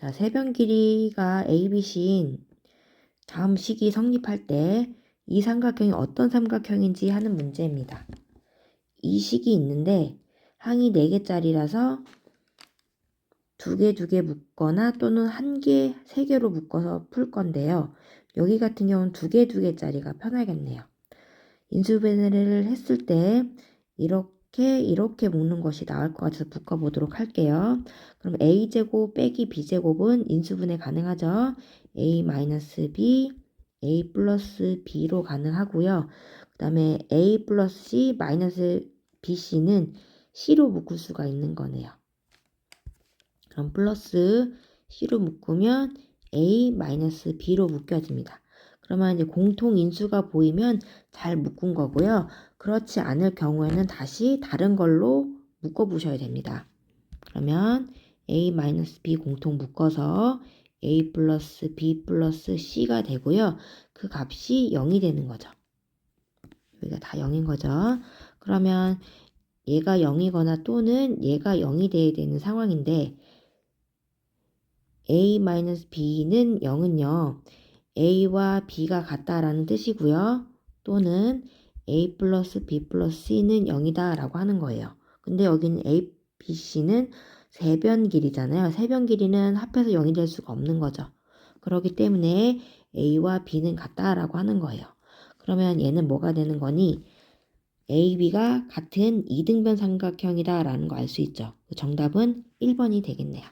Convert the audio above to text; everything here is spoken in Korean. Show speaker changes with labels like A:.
A: 자, 세변 길이가 ABC인 다음 식이 성립할 때 이 삼각형이 어떤 삼각형인지 하는 문제입니다. 이 식이 있는데 항이 4개짜리라서 두개두개 묶거나 또는 한 개, 세 개로 묶어서 풀 건데요. 여기 같은 경우는 두개두 개짜리가 편하겠네요. 인수분해를 했을 때 이렇게 이렇게 묶는 것이 나을 것 같아서 묶어보도록 할게요. 그럼 a제곱 빼기 b제곱은 인수분해 가능하죠. a-b, a 플러스 b로 가능하고요. 그 다음에 a 플러스 c bc는 c로 묶을 수가 있는 거네요. 그럼 플러스 c로 묶으면 a 마이너스 b로 묶여집니다. 그러면 이제 공통 인수가 보이면 잘 묶은 거고요. 그렇지 않을 경우에는 다시 다른 걸로 묶어 보셔야 됩니다. 그러면 a 마이너스 b 공통 묶어서 a 플러스 b 플러스 c가 되고요. 그 값이 0이 되는 거죠. 여기가 다 0인 거죠. 그러면 얘가 0이거나 또는 얘가 0이 돼야 되는 상황인데 a-b는 0은요. A와 b가 같다라는 뜻이고요. 또는 a 플러스 b 플러스 c는 0이다 라고 하는 거예요. 근데 여기는 a, b, c는 세변 길이잖아요. 세변 길이는 합해서 0이 될 수가 없는 거죠. 그렇기 때문에 a와 b는 같다라고 하는 거예요. 그러면 얘는 뭐가 되는 거니? a, b가 같은 이등변 삼각형이다 라는 거 알 수 있죠. 그 정답은 1번이 되겠네요.